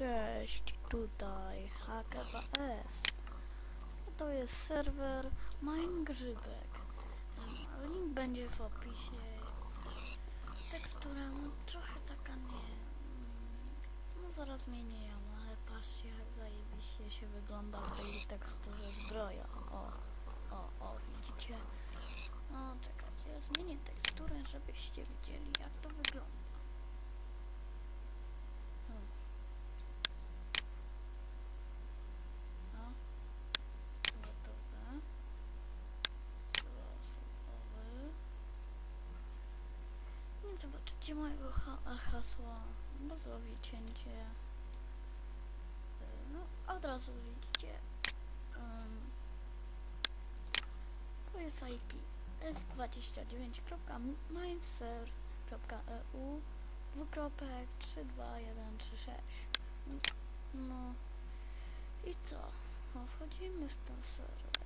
Cześć, tutaj HKBS. To jest serwer Minegrzybek. Link będzie w opisie. Tekstura no, trochę taka nie... No zaraz zmienię ją, ale patrzcie jak zajebiście się wygląda w tej teksturze zbroja. O, o, o, widzicie? No czekajcie, zmienię teksturę, żebyście widzieli jak to wygląda. Hmm. No. Gotowe. Losowy. Nie zobaczycie mojego ha hasła, bo zrobię cięcie. Y, No, od razu widzicie. Um, to jest IP s29.mindsurf.eu dwukropek 32136 No i co? No, wchodzimy w ten serwer.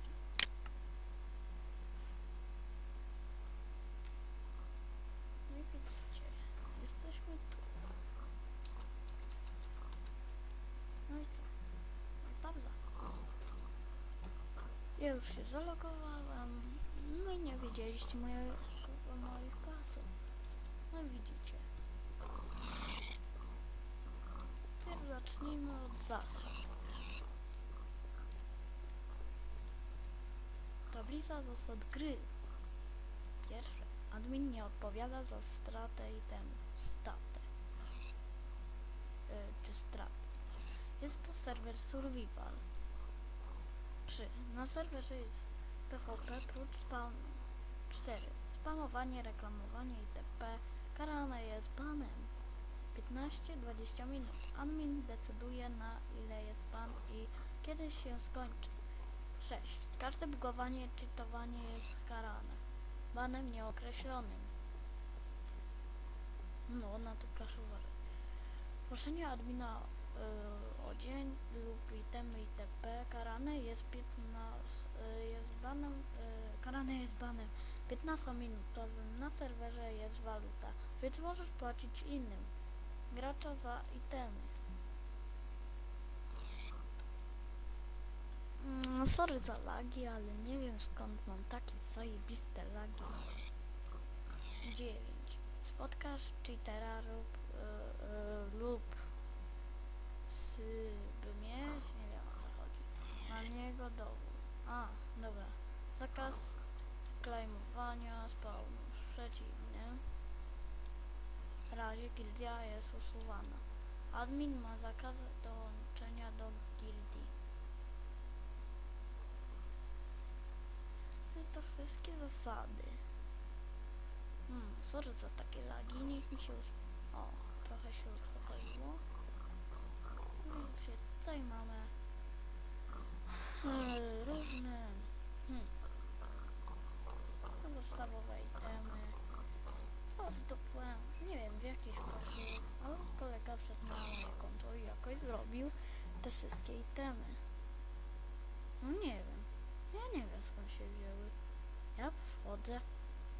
Nie widzicie, jesteśmy tu. No i co? No i pauza. Ja już się zalogowałem. No i nie widzieliście mojego, moich pasów. No widzicie. Najpierw zacznijmy od zasad. Tablica zasad gry. Pierwsze. Admin nie odpowiada za stratę itemów. Statę. Yy, czy stratę. Jest to serwer survival. 3. Na serwerze jest PvP prócz spawnu. 4. Spamowanie, reklamowanie itp. Karane jest banem. 15-20 minut. Admin decyduje na ile jest ban i kiedy się skończy. 6. Każde bugowanie, cheatowanie jest karane. Banem nieokreślonym. No, na to proszę uważać. Proszenie admina o dzień lub itemy itp. karane jest 15, y, jest banem, y, karane jest banem 15-minutowym. Na serwerze jest waluta, więc możesz płacić innym gracza za itemy. Mm, sorry za lagi, ale nie wiem skąd mam takie zajebiste lagi. 9. Spotkasz cheatera lub, y, y, lub by mieć, nie wiem o co chodzi. Na niego dowód. A, dobra. Zakaz klejmowania spawnu w razie gildia jest usuwana. Admin ma zakaz dołączenia do gildii. No i to wszystkie zasady. Hmm, sorry za takie lagi, niech mi się us... O, trochę się uspokoiło. Widzicie, tutaj mamy e, różne hmm, podstawowe itemy. O, zdobłem, nie wiem w jaki sposób, ale kolega wszedł moje konto i jakoś zrobił te wszystkie itemy. No nie wiem, ja nie wiem skąd się wzięły. Ja wchodzę,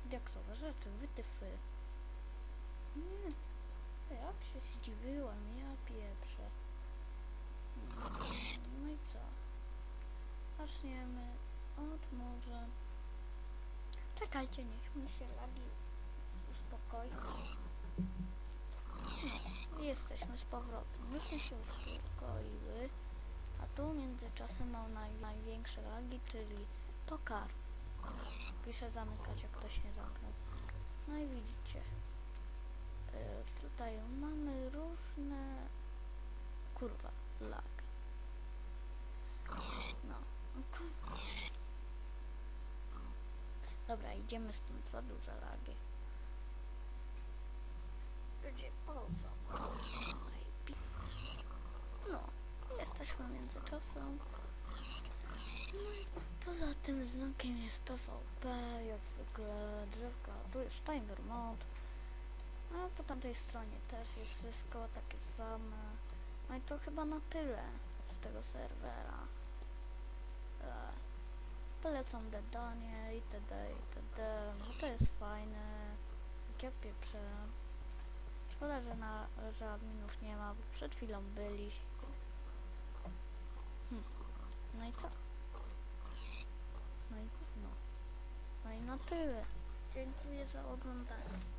diaksowe rzeczy, wytyfy. Nie, jak się zdziwiłem, ja pieprzę. No i co? Zaczniemy od może... Czekajcie, niech mi się lagi jesteśmy z powrotem. Już mi się uspokoiły. A tu międzyczasem mam naj, największe lagi, czyli to kar. Piszę zamykać, jak ktoś nie zamknął. No i widzicie. Y, tutaj mamy różne... Kurwa, lag. No. Dobra, idziemy stąd za duże lagi. Będzie No, jesteśmy w międzyczasem. No i poza tym znakiem jest PvP, jak zwykle drzewka, tu jest timer mod. A po tamtej stronie też jest wszystko takie same. No i to chyba na tyle z tego serwera. E, polecam dedanie itd. itd. No to jest fajne. Jak ja pieprzę. Szkoda, że, na, że adminów nie ma, bo przed chwilą byli. Hm. No i co? No i gówno. No i na tyle. Dziękuję za oglądanie.